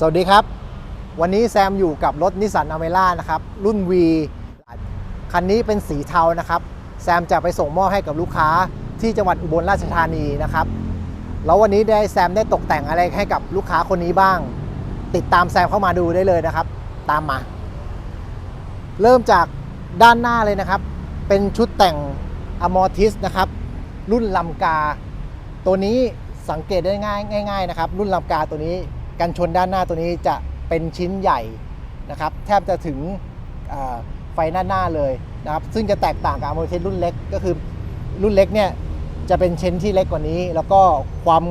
สวัสดีครับ วันนี้แซมอยู่กับรถนิสสันอเมร่านะครับ รุ่น V คันนี้เป็นสีเทานะครับ แซมจะไปส่งมอบให้กับลูกค้าที่จังหวัดอุบลราชธานีนะครับ แล้ววันนี้ได้แซมได้ตกแต่งอะไรให้กับลูกค้าคนนี้บ้าง ติดตามแซมเข้ามาดูได้เลยนะครับ ตามมา เริ่มจากด้านหน้าเลยนะครับ เป็นชุดแต่งอมอร์ทิสนะครับ รุ่นลำกา ตัวนี้สังเกตได้ง่ายง่าย ๆ นะครับ รุ่นลำกาตัวนี้ กันชนด้านหน้าตัวนี้จะเป็นชิ้นใหญ่นะครับแทบจะถึงไฟหน้าหน้าเลยนะครับซึ่งจะแตกต่างกับอมอร์ทิสรุ่นเล็กก็คือรุ่นเล็กเนี่ยจะเป็นเชนที่เล็กกว่านี้ แล้วก็ความ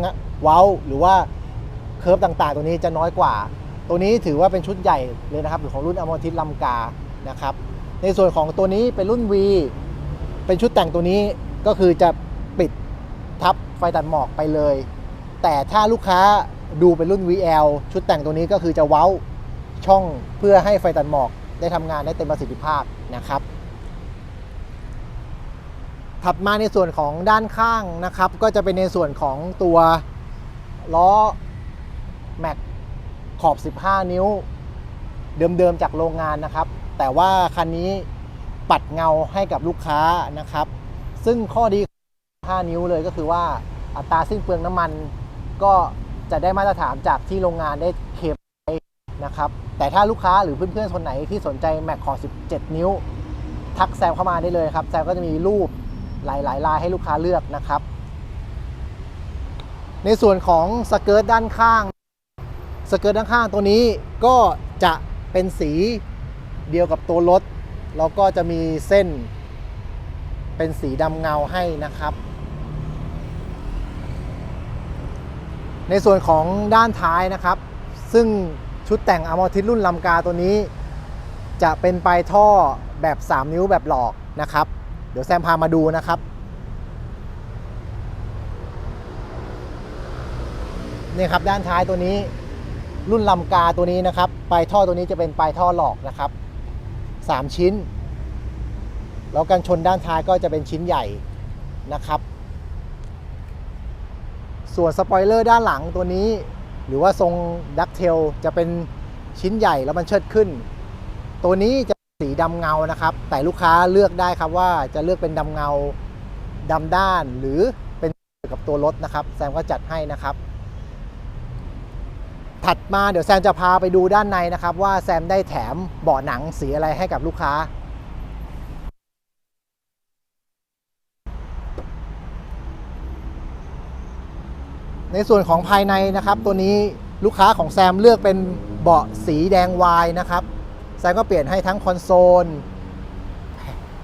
เว้าหรือว่าเคิร์ฟต่างๆ ตัวนี้จะน้อยกว่า ตัวนี้ถือว่าเป็นชุดใหญ่เลยนะครับของรุ่นอมอทิสลำกานะครับในส่วนของตัวนี้เป็นรุ่น V เป็นชุดแต่งตัวนี้ก็คือจะปิดทับไฟตัดหมอกไปเลย แต่ถ้าลูกค้า ดูเป็นรุ่น VL ชุดแต่งตัวนี้ก็คือจะเว้าช่องเพื่อให้ไฟตัดหมอกได้ทำงานได้เต็มประสิทธิภาพนะครับ ถัดมาในส่วนของด้านข้างนะครับ ก็จะเป็นในส่วนของตัวล้อแม็กขอบ 15 นิ้ว เดิมๆจากโรงงานนะครับ แต่ว่าคันนี้ปัดเงาให้กับลูกค้านะครับ ซึ่งข้อดี 5 นิ้วเลยก็คือว่าอัตราสิ้นเปลืองน้ำมันก็ จะได้มาตรฐานจากที่โรงงานได้เคมไว้นะครับ แต่ถ้าลูกค้าหรือเพื่อนๆคนไหนที่สนใจแม็กขอ17 นิ้ว ทักแซมเข้ามาได้เลยครับ แซมก็จะมีรูปหลายๆลายให้ลูกค้าเลือกนะครับ ในส่วนของสเกิร์ตด้านข้างสเกิร์ตด้านข้างตัวนี้ก็จะเป็นสีเดียวกับตัวรถแล้วก็จะมีเส้นเป็นสีดำเงาให้นะครับ ในส่วนของด้านท้ายนะครับ ซึ่งชุดแต่งอมอทิสรุ่นลำกาตัวนี้ จะเป็นปลายท่อแบบ 3 นิ้วแบบหลอกนะครับ เดี๋ยวแซมพามาดูนะครับ นี่ครับด้านท้ายตัวนี้รุ่นลำกาตัวนี้นะครับปลายท่อตัวนี้จะเป็นปลายท่อหลอกนะครับ 3 ชิ้น แล้วกันชนด้านท้ายก็จะเป็นชิ้นใหญ่นะครับ ส่วนสปอยเลอร์ด้านหลังตัวนี้ หรือว่าทรงดักเทลจะเป็นชิ้นใหญ่แล้วมันเชิดขึ้น ตัวนี้จะสีดำเงานะครับ แต่ลูกค้าเลือกได้ครับว่าจะเลือกเป็นดำเงาดำด้านหรือเป็นกับตัวรถนะครับ แซมก็จัดให้นะครับ ถัดมาเดี๋ยวแซมจะพาไปดูด้านในนะครับ ว่าแซมได้แถมเบาะหนังสีอะไรให้กับลูกค้า ในส่วนของภายในนะครับ ตัวนี้ลูกค้าของแซมเลือกเป็นเบาะสีแดงวายนะครับแซมก็เปลี่ยนให้ทั้งคอนโซล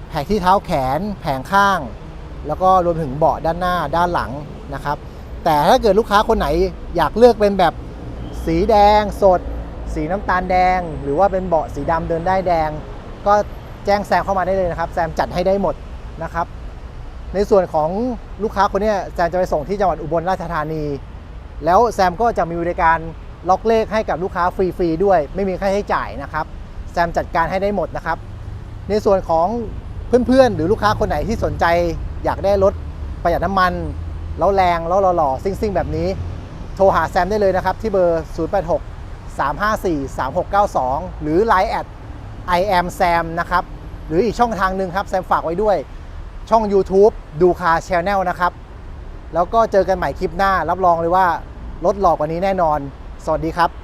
แผงที่เท้าแขน แผงข้าง แล้วก็รวมถึงเบาะด้านหน้าด้านหลังนะครับ แต่ถ้าเกิดลูกค้าคนไหนอยากเลือกเป็นแบบสีแดงสด สีน้ำตาลแดง หรือว่าเป็นเบาะสีดำเดินได้แดง ก็แจ้งแซมเข้ามาได้เลยนะครับ แซมจัดให้ได้หมดนะครับ ในส่วนของลูกค้าคนนี้แซมจะไปส่งที่จังหวัดอุบลราชธานี แล้วแซมก็จะมีบริการล็อกเลขให้กับลูกค้าฟรีๆด้วย ไม่มีค่าใช้จ่ายนะครับแซมจัดการให้ได้หมดนะครับ ในส่วนของเพื่อนๆ หรือลูกค้าคนไหนที่สนใจ อยากได้รถประหยัดน้ำมัน แล้วแรงแล้วหล่อๆซิ่งๆ แบบนี้ โทรหาแซมได้เลยนะครับ ที่เบอร์ 086 354 3692 หรือ Line แอด I am Sam นะครับ หรืออีกช่องทางหนึ่งครับ แซมฝากไว้ด้วย ช่อง YouTube ดูคาชแนลนะครับ แล้วก็เจอกันใหม่คลิปหน้ารับรองเลยว่า รถหลอกกว่านี้แน่นอน สวัสดีครับ